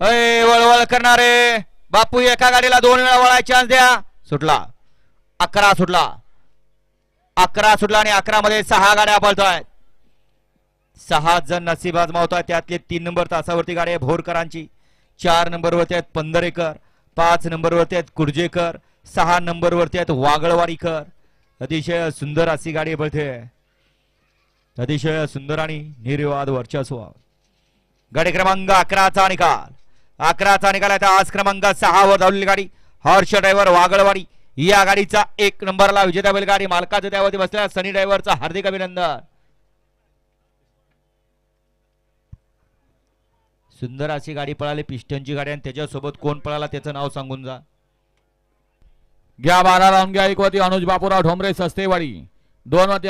अय वळवळ करणारे बापू एका गाडीला दोन वेळा वळाय चान्स द्या. सुटला. अकरा सुटला. अकरा सुटला आणि अकरा मध्ये सहा गाड्या पळतायत. सहा जण नसीब आजमावत आहेत त्यातले तीन नंबर तासावरती गाडी आहे भोरकरांची. चार नंबरवरती आहेत पंधरेकर. पाच नंबरवरती आहेत कुर्जेकर. सहा नंबरवरती आहेत वागळवाडीकर. अतिशय सुंदर अशी गाडी पळते. अतिशय सुंदर आणि निर्वाद वर्चस्व. गाडी क्रमांक अकराचा निकाल. अकराचा निघाला आहे तर आज क्रमांक सहावर धावलेली गाडी. हर्ष ड्रायव्हर वागळवाडी. या गाडीचा एक नंबरला विजेता बैलगाडी मालकाचं त्यावरती बसलेला सनी ड्रायव्हरचा हार्दिक अभिनंदन. सुंदर अशी गाडी पळाली पिस्टनची गाडी आणि त्याच्यासोबत कोण पळाला त्याचं नाव सांगून जा. घ्या बारा लावून घ्या एक वती अनुज बापूराव ठोंबरे सस्तेवाडी. दोन वती